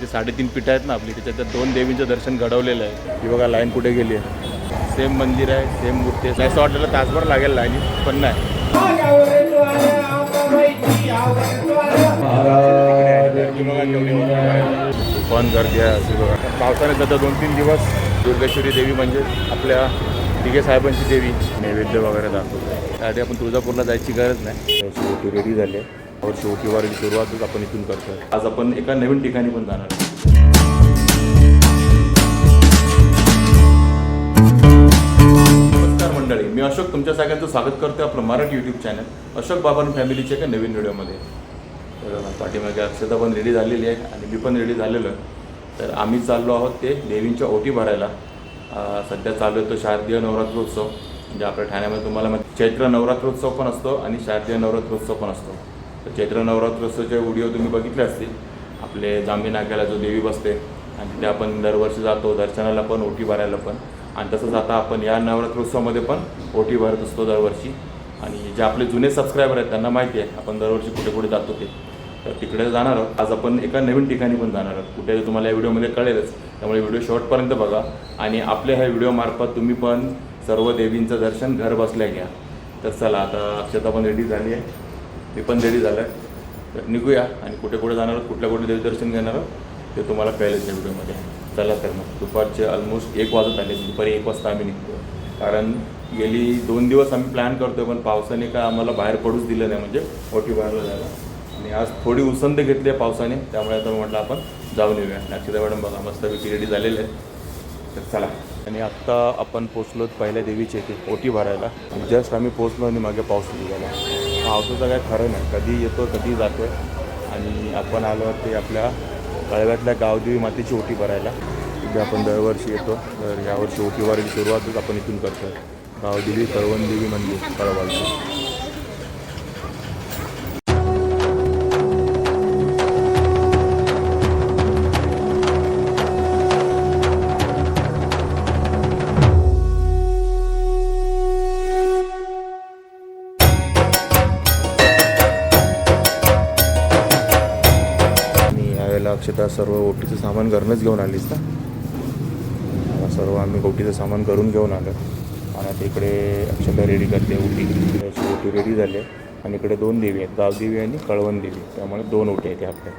जे साडेतीन पीठ आहेत ना आपली त्याच्यात दोन देवींचं दर्शन घडवलेलं आहे. की बघा लाईन कुठे गेली आहे. सेम मंदिर आहे सेम मूर्ती आहे. असं वाटलेलं तासभर लागेल लाईन पण नाही. पण गर्दी आहे असे बघा. पावसाने सध्या दोन तीन दिवस दुर्गेश्वरी देवी म्हणजे आपल्या दिघे साहेबांची देवी. नैवेद्य वगैरे दाखवतो त्यासाठी आपण तुळजापूरला जायची गरज नाही. रेडी झाली आहे और सुरुवातच आपण इथून करतो आज आपण एका नवीन ठिकाणी पण जाणार नमस्कार मंडळी मी अशोक तुमच्या सगळ्यांचं स्वागत करतो आपलं मराठी यूट्यूब चॅनल अशोक बाबान फॅमिलीच्या एका नवीन व्हिडिओमध्ये तर पाठीमागे अक्षता पण रेडी झालेली आहे आणि मी पण रेडी झालेलो आहे. तर आम्ही चाललो आहोत ते देवींच्या ओटी भरायला. सध्या चालू आहे तो शारदीय नवरात्रोत्सव. म्हणजे आपल्या ठाण्यामध्ये तुम्हाला चैत्र नवरात्रोत्सव पण असतो आणि शारदीय नवरात्रोत्सव पण असतो. तर चैत्र नवरात्रोत्सवचे व्हिडिओ तुम्ही बघितले असतील. आपले जांभी नाक्याला जो देवी बसते आणि तिथे आपण दरवर्षी जातो दर्शनाला पण ओटी भरायला पण. आणि तसंच आता आपण या नवरात्रोत्सवामध्ये पण ओटी भरत असतो दरवर्षी. आणि जे आपले जुने सबस्क्रायबर आहेत त्यांना माहिती आहे आपण दरवर्षी कुठे कुठे जातो ते. तर तिकडे जाणार आहोत. आज आपण एका नवीन ठिकाणी पण जाणार आहोत. कुठे तुम्हाला या व्हिडिओमध्ये कळेलच त्यामुळे व्हिडिओ शॉर्टपर्यंत बघा. आणि आपल्या ह्या व्हिडिओमार्फत तुम्ही पण सर्व देवींचं दर्शन घर बसल्या घ्या. तर चला आता अक्षता पण रेडी झाली आहे. ते पण रेडी झालं आहे तर निघूया आणि कुठे कुठे जाणार आहोत कुठल्या कुठे देवी दर्शन घेणार आहोत ते तुम्हाला कळेलच या व्हिडिओमध्ये. चला तर मग दुपारचे ऑलमोस्ट एक वाजत आले दुपारी एक वाजता आम्ही निघतो कारण गेली दोन दिवस आम्ही प्लॅन करतो पण पावसाने का आम्हाला बाहेर पडूच दिलं नाही म्हणजे मोठी बाहेरला जायला. आणि आज थोडी उसंत घेतली आहे पावसाने त्यामुळे आता म्हटलं आपण जाऊन येऊया. अक्षता मॅडम बघा मस्तपैकी रेडी झालेले आहेत. तर चला. आणि आत्ता आपण पोचलो पहिल्या देवीचे इथे ओटी भरायला. जस्ट आम्ही पोचलो आणि मागे पाऊस निघाला. पावसाचं काय खरं नाही. कधी येतो कधी जातो. आणि आपण आलो ते आपल्या कळव्यातल्या गावदेवी मातेची ओटी भरायला. तिथे आपण दरवर्षी येतो. तर यावर्षी ओटी भरायची सुरुवातच आपण इथून करतो गावदेवी कळवणदेवी म्हणजे कळवायची आलेला अक्षता सर्व ओटीचं सामान घरूनच घेऊन आलीस ना? सर्व आम्ही ओटीचं सामान करून घेऊन आलो. आणि आता इकडे अक्षता रेडी करते ओटी. अशी ओटी रेडी झाली आणि इकडे दोन देवी आहेत गावदेवी आणि कळवण देवी. त्यामुळे दोन ओटी आहेत आपल्या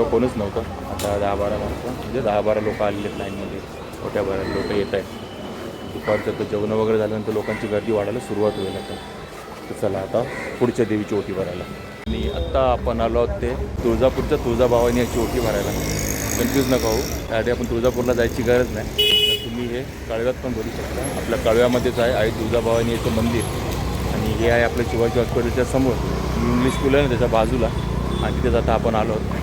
तेव्हा कोणच नव्हतं आता दहा बारा माणसं म्हणजे दहा बारा लोकं आलेले आहेत लाईनमध्ये मोठ्या बारा लोक येत आहेत. दुपारचं तर जेवण वगैरे झाल्यानंतर लोकांची गर्दी वाढायला सुरुवात होईल आता. तर चला आता पुढच्या देवीची ओटी भरायला. आणि आत्ता आपण आलो आहोत ते तुळजापूरच्या तुळजाभवानी याची ओटी भरायला. कन्फ्यूज नका होऊ. त्यासाठी आपण तुळजापूरला जायची गरज नाही. तर तुम्ही हे कळव्यात पण भरू शकता. आपल्या कळव्यामध्येच आहे आई तुळजाभवानी याचं मंदिर. आणि हे आहे आपल्या शिवाजी हॉस्पिटलच्या समोर. इंग्लिश स्कूल आहे ना त्याच्या बाजूला. आणि तिथेच आता आपण आलो आहोत.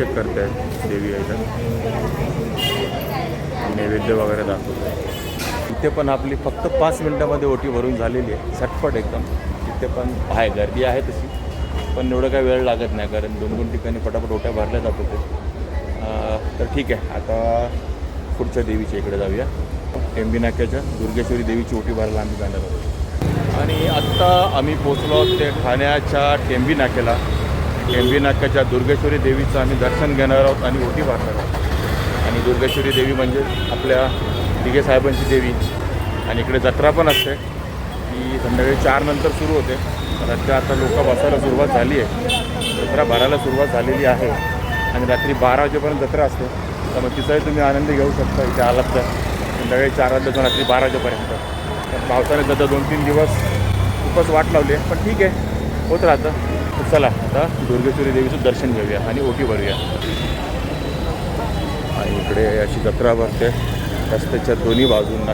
अभिषेक करते देवी यायला नैवेद्य वगैरे दाखवतो इथे पण आपली फक्त पाच मिनटामध्ये ओटी भरून झालेली आहे. झटपट एकदम. तिथे पण आहे गर्दी आहे तशी. पण एवढं काय वेळ लागत नाही कारण दोन दोन ठिकाणी पटापट ओट्या भरल्या जात होते तर ठीक आहे. आता पुढच्या देवीच्या इकडे जाऊया. टेंबी नाक्याच्या दुर्गेश्वरी देवीची ओटी भरायला आम्ही जाणार आहोत. आणि आत्ता आम्ही पोचलो ते ठाण्याच्या टेंबी नाक्याला. टेंबी नाक्याच्या दुर्गेश्वरी देवीचं आम्ही दर्शन घेणार आहोत आणि ओटी भरणार आहोत. आणि दुर्गेश्वरी देवी म्हणजे आपल्या दिघे साहेबांची देवी. आणि इकडे जत्रा पण असते. ती संध्याकाळी चार नंतर सुरू होते. रात्री आता लोक बसायला सुरुवात झाली आहे. जत्रा भरायला सुरुवात झालेली आहे. आणि रात्री बारा वाजेपर्यंत जत्रा असते. तर मग तिचाही तुम्ही आनंद घेऊ शकता. इथे आलात तर. संध्याकाळी चार वाजल्यापासून रात्री बारा वाजेपर्यंत. पण पावसाने सध्या दोन तीन दिवस खूपच वाट लावली आहे. पण ठीक आहे. होत राहतं. तर चला आता दुर्गेश्वरी देवीचं दर्शन घेऊया आणि ओटी भरूया. आणि इकडे अशी जत्रा भरते रस्त्याच्या दोन्ही बाजूंना.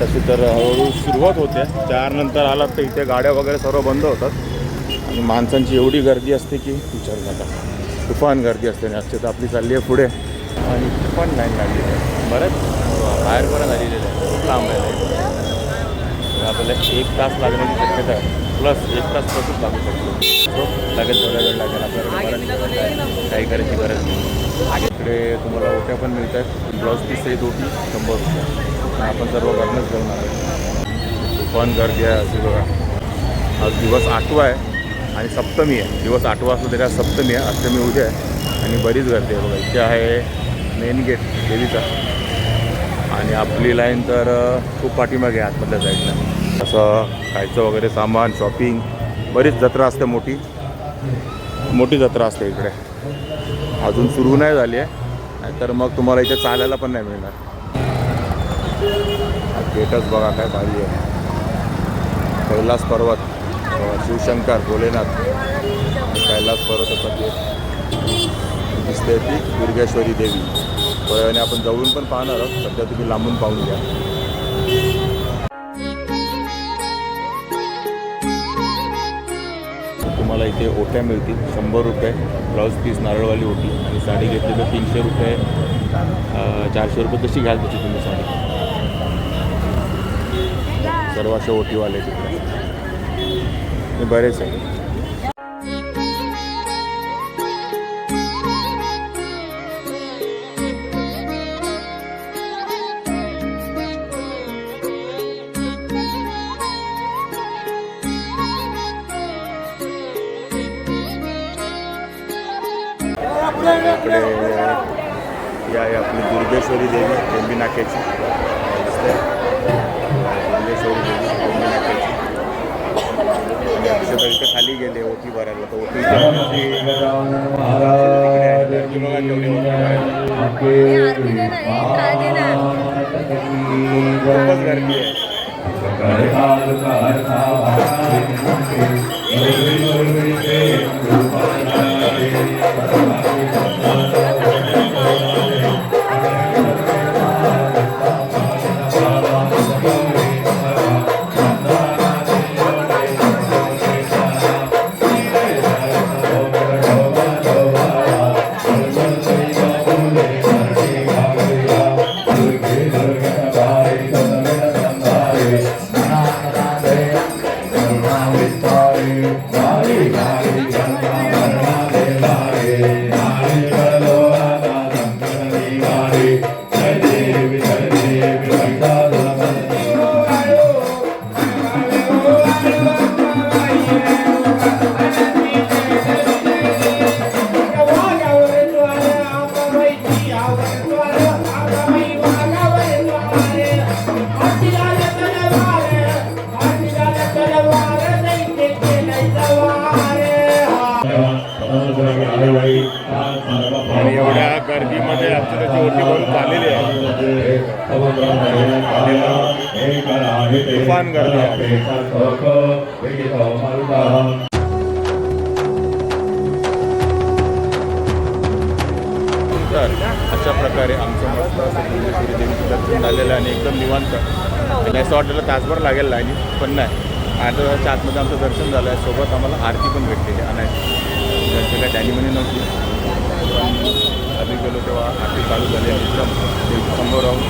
तशी तर हळूहळू सुरुवात होते. त्यानंतर आलात तर इथे गाड्या वगैरे सर्व बंद होतात. आणि माणसांची एवढी गर्दी असते की विचारू नका. तुफान गर्दी असते. आणि आजची तर आपली चालली आहे पुढे. आणि तुफान लाईन लागलेली आहे. बरंच बाहेर बरं झालेली आहे. लांब आहे. आपल्याला एक तास लागण्याची शक्यता आहे. प्लस एक तास प्लसच लागू शकतो. लागेल थोडा वेळ लागेल आपल्याला काही करायची गरज नाही. इकडे तुम्हाला ओट्या पण मिळत आहेत ब्लाऊज पीस आहे दोटी शंभर रुपये. आपण सर्व घरनंच घेऊन आलो तुफान गर्दी आहे असे बघा. आज दिवस आठवा आहे आणि सप्तमी आहे. दिवस आठवा असला तरी आज सप्तमी आहे. अष्टमी उद्या आहे. आणि बरीच गर्दी आहे बघा. इथे आहे मेन गेट देवीचा. आणि आपली लाईन तर खूप पाठीमागे आहे आतमधल्या साईडला. असं खायचं वगैरे सामान शॉपिंग बरीच जत्रा असते मोठी. मोठी जत्रा असते इकडे. अजून सुरू नाही झाली आहे. नाहीतर मग तुम्हाला इथे चालायला पण नाही मिळणार. गेटच बघा काय भारी आहे. कैलास पर्वत शिवशंकर भोलेनाथ. कैलास पर्वत गेट दिसते ती दुर्गेश्वरी देवी. थोड्या वेळाने आपण जवळून पण पाहणार आहोत. सध्या तुम्ही लांबून पाहून घ्या. तुम्हाला इथे ओट्या मिळतील शंभर रुपये ब्लाऊज पीस नारळवाली ओटी आणि साडी घेतली तर तीनशे रुपये चारशे रुपये कशी घ्याल त्याची तुम्ही साडी. सर्व असे ओटीवाले तिकडे. बरेच आहे आपले ही आहे आपली दुर्गेश्वरी देवी टेंबी नाक्याची दिसते दुर्गेश्वरी देवी टेंबी नाक्याची आणि अक्षता इथे खाली गेले ओटी भरायला. तर ओटी बघा केवढी ओटी. खूपच गर्दी आहे आणि अक्षताची आहे तुफान गर्दी तर अशा प्रकारे आमचं मस्त असं देवीचं दर्शन झालेलं आहे आणि एकदम निवांत. आणि असं वाटलेलं तासभर लागेल लाईनी पण नाही. आता त्याच्या आतमध्ये आमचं दर्शन झालं आहे. सोबत आम्हाला आरती पण भेटलेली आणि आणायची त्यांची काय टायमिंग नव्हती आम्ही गेलो तेव्हा आरती चालू झाली आणि एकदम समोर राहून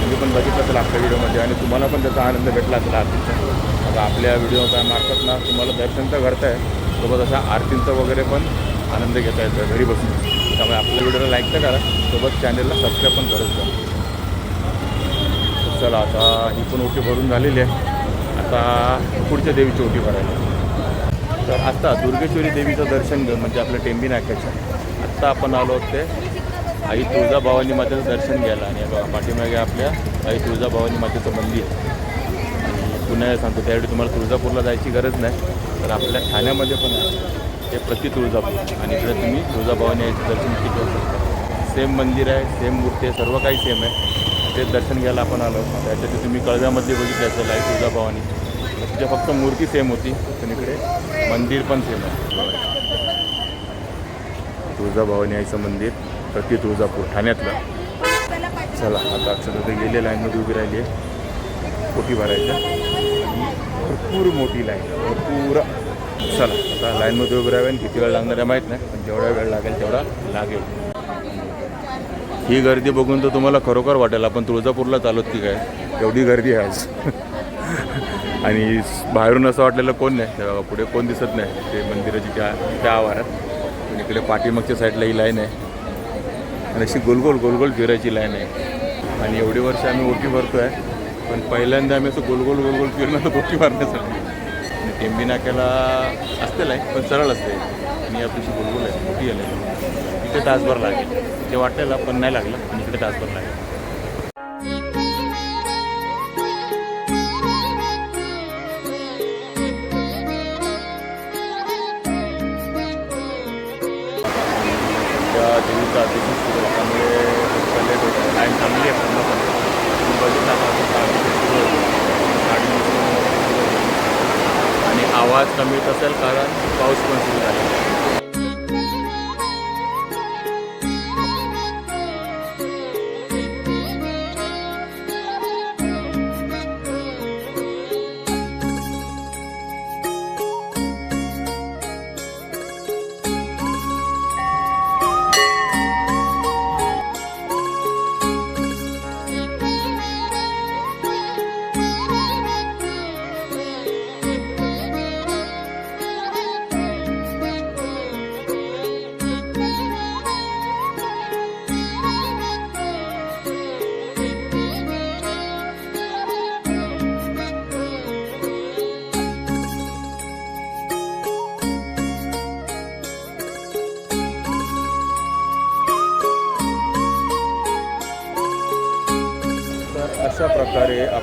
तुम्ही पण बघितलं असेल आपल्या व्हिडिओमध्ये आणि तुम्हाला पण त्याचा आनंद भेटला असेल आरतीचा. आता आपल्या व्हिडिओ मार्फत ना तुम्हाला दर्शन तर घडतं आहे सोबत अशा आरतींचा वगैरे पण आनंद घेता येतो घरी बसून. त्यामुळे आपल्या व्हिडिओला लाईक तर करा. सोबत चॅनलला सबस्क्राईब पण करत जा. चला आता ही पण ओटी भरून झालेली आहे. आता पुढच्या देवीची ओटी भरायला. तर आता दुर्गेश्वरी देवीचं दर्शन घेऊन म्हणजे आपल्या टेंबी नाक्याचं. आत्ता आपण आलो आहोत ते आई तुळजाभवानी मातेचं दर्शन घ्यायला आणि बघा पाठीमागे आपल्या आई तुळजाभवानी मातेचं मंदिर. आणि पुन्हा सांगतो त्यावेळी तुम्हाला तुळजापूरला जायची गरज नाही तर आपल्या ठाण्यामध्ये पण ते प्रति तुळजापूर. आणि इकडे तुम्ही तुळजाभवानी याचं दर्शन किती शकता सेम मंदिर आहे सेम मूर्ती आहे सर्व काही सेम आहे. ते दर्शन घ्यायला आपण आलो. त्याच्यात तुम्ही कळव्यामध्ये बघितलं असेल आई तुळजाभवानी. तिथे फक्त मूर्ती सेम होती पण इकडे मंदिर पण सेम आहे. तुळजाभवानी आईचं मंदिर. प्रति तुळजापूर ठाण्यातलं. चला आता अक्षर ते गेले लाईनमध्ये उभी राहिली आहे. कोटी भरायच्या आणि भरपूर मोठी लाईन भरपूर. चला आता लाईनमध्ये उभी राहावे आणि किती वेळ लागणार आहे माहीत नाही पण जेवढा वेळ लागेल तेवढा लागेल. ही गर्दी बघून तर तुम्हाला खरोखर वाटेल. आपण तुळजापूरला चालत की काय? एवढी गर्दी आहे आज. आणि बाहेरून असं वाटलेलं कोण नाही. पुढे कोण दिसत नाही. ते मंदिराची त्या त्या आवारात. पण इकडे पाठीमागच्या साईडला ही लाईन आहे. आणि अशी गोलगोल गोलगोल फिरायची लाईन आहे. आणि एवढी वर्ष आम्ही ओटी भरतो आहे पण पहिल्यांदा आम्ही असं गोलगोल गोलगोल फिरणार ओटी मारण्यासाठी आणि टेंबी नाक्याला असते लाईन पण सरळ असते. आणि आपलीशी गोलगोल आहे मोठी आहे तिथे तासभर लागेल. ते वाटायला पण नाही लागलं आणि इकडे तासभर लागेल. आवाज कमीच असेल कारण पाऊस पण सुरू झाला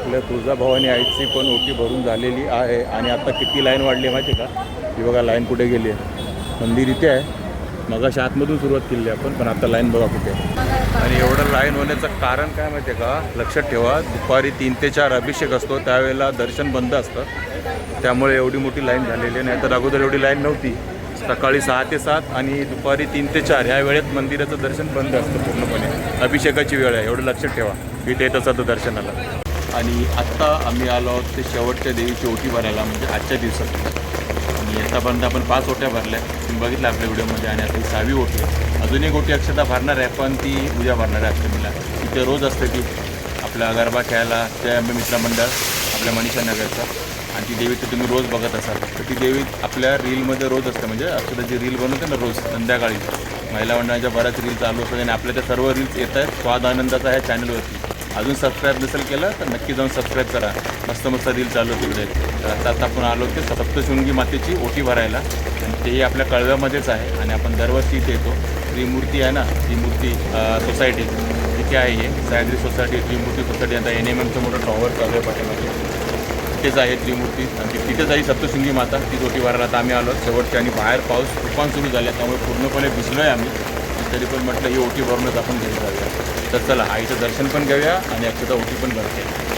आपल्या तुळजाभवानी आईची पण ओटी भरून झालेली आहे. आणि आता किती लाईन वाढली आहे माहिती आहे का? ही बघा लाईन कुठे गेली आहे? मंदिर इथे आहे. मगाशी आतमधून सुरुवात केली आहे आपण पण आता लाईन बघा कुठे आणि एवढं लाईन होण्याचं कारण काय माहिती आहे का? लक्षात ठेवा दुपारी तीन ते चार अभिषेक असतो. त्यावेळेला दर्शन बंद असतं. त्यामुळे एवढी मोठी लाईन झालेली आहे. नाही तर अगोदर एवढी लाईन नव्हती. सकाळी सहा ते सात आणि दुपारी तीन ते चार. ह्या वेळेत मंदिराचं दर्शन बंद असतं पूर्णपणे. अभिषेकाची वेळ आहे. एवढं लक्षात ठेवा. इथे येत असतं दर्शनाला. आणि आत्ता आम्ही आलो आहोत ते शेवटच्या देवीची ओटी भरायला म्हणजे आजच्या दिवसात. आणि आतापर्यंत आपण पाच ओट्या भरल्या. तुम्ही बघितलं आपल्या व्हिडिओमध्ये आणि आता ही सहावी ओटी. आहे अजून एक ओटी अक्षता भरणार आहे पण ती उद्या भरणार आहे अष्टमीला. तिथे रोज असते ती. आपल्या गरबा खेळायला ते आम्ही मित्रमंडळ आपल्या मनीषा नगरचा. आणि ती देवी तर तुम्ही रोज बघत असाल. तर ती देवी आपल्या रीलमध्ये रोज असते. म्हणजे अक्षताची रील बनवते ना रोज संध्याकाळी. महिला मंडळाच्या बऱ्याच रील चालू असतात आणि आपल्या त्या सर्व रील्स येत आहेत. स्वाद आनंदाचा ह्या चॅनलवरती अजून सबस्क्राईब नसेल केलं तर नक्की जाऊन सबस्क्राईब करा. मस्त मस्त रील चालू तिकडे. तर आता आता आपण आलो ते सप्तशृंगी मातेची ओटी भरायला. आणि तेही आपल्या कळव्यामध्येच आहे आणि आपण दरवर्षी इथे येतो. त्रिमूर्ती आहे ना त्रिमूर्ती सोसायटी तिथे आहे हे. सह्याद्री सोसायटी त्रिमूर्ती सोसायटी आता एन एम एमचं मोठं टॉवर चालू आहे पाठीमागे. तिथेच आहे त्रिमूर्ती. आणि तिथेच आहे सप्तशृंगी माता. ती ओटी भरायला आता आम्ही आलो. शेवटची आणि बाहेर पाऊस तुफान सुरू झाला. त्यामुळे पूर्णपणे भिजलो आहे आम्ही. तरी पण म्हटलं ही ओटी भरूनच आपण घरी जाऊया. तर चला आईचं दर्शन पण घेऊया आणि अक्षता ओटी पण भरते.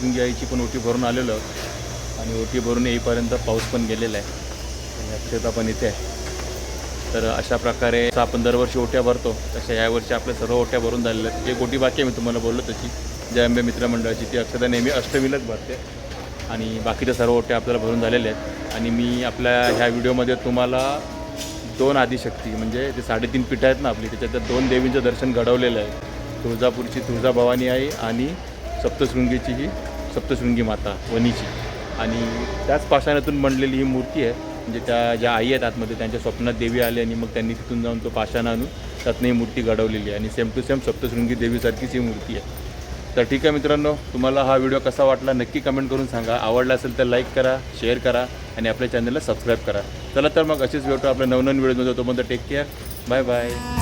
आपण आईची पण ओटी भरून आलेलं आणि ओटी भरून येईपर्यंत पाऊस पण गेलेला आहे. आणि अक्षता पण इथे आहे. तर अशा प्रकारे आपण दरवर्षी ओट्या भरतो. तशा यावर्षी आपल्या सर्व ओट्या भरून झालेल्या आहेत. एक ओटी बाकी आहे मी तुम्हाला बोललो त्याची जय अंबे मित्रमंडळाची. ती अक्षता नेहमी अष्टमीलाच भरते. आणि बाकीच्या सर्व ओट्या आपल्याला भरून झालेल्या आहेत. आणि मी आपल्या ह्या व्हिडिओमध्ये तुम्हाला दोन आदिशक्ती म्हणजे ते साडेतीन पीठं आहेत ना आपली त्याच्यात दोन देवींचं दर्शन घडवलेलं आहे. तुळजापूरची तुळजाभवानी आई आणि सप्तशृंगीची ही सप्तशृंगी माता वनीची आणि त्याच पाषाणातून बनलेली ही मूर्ती आहे. म्हणजे त्या ज्या आई आहेत आतमध्ये त्यांच्या स्वप्नात देवी आली आणि मग त्यांनी तिथून जाऊन तो पाषाण आणून त्यातनं ही मूर्ती घडवलेली आहे. आणि सेम टू सेम सप्तशृंगी देवीसारखीच ही मूर्ती आहे. तर ठीक आहे मित्रांनो तुम्हाला हा व्हिडिओ कसा वाटला नक्की कमेंट करून सांगा. आवडला असेल तर लाईक करा शेअर करा आणि आपल्या चॅनलला सबस्क्राईब करा. चला तर मग असेच भेटू आपल्या नवनवीन व्हिडिओमध्ये तोपर्यंत टेक केअर बाय बाय